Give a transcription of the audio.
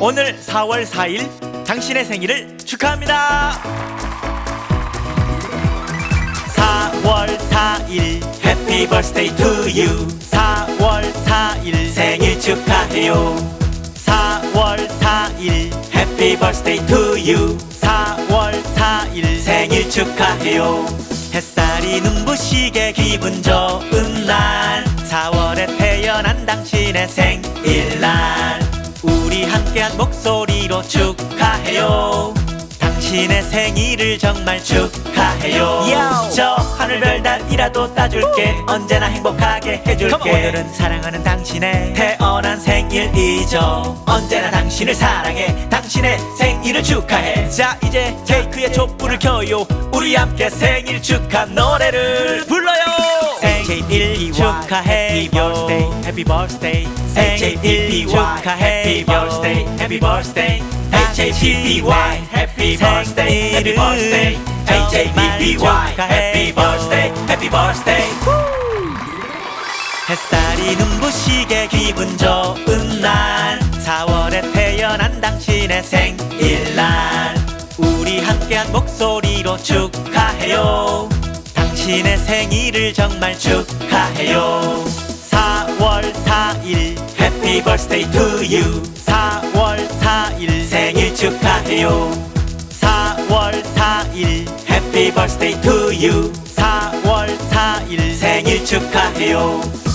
오늘 4월 4일 당신의 생일을 축하합니다. 4월 4일 Happy birthday to you. 4월 4일 생일 축하해요. 4월 4일 Happy birthday to you. 4월 4일 생일 축하해요. 햇살이 눈부시게 기분 좋은 날. 4월에 태어난 당신의 생일날 우리 함께한 목소리로 축하해요. 당신의 생일을 정말 축하해요. 저 하늘별 달이라도 따줄게. 언제나 행복하게 해줄게. 오늘은 사랑하는 당신의 태어난 생일이죠. 언제나 당신을 사랑해. 당신의 생일을 축하해. 자 이제 케이크에 촛불을 켜요. 우리 함께 생일 축하 노래를 불러요 생일 축하해요 Happy birthday 생일 축하해요 Happy birthday Happy birthday H-A-P-P-Y Happy birthday Happy birthday H-A-P-P-Y Happy birthday Happy birthday 햇살이 눈부시게 기분 좋은 날 4월에 태어난 당신의 생일날 우리 함께한 목소리로 축하해요 당신의 생일을 정말 축하해요 4월 4일 Happy birthday to you 4월 4일 생일 축하해요 4월 4일 Happy birthday to you 4월 4일 생일 축하해요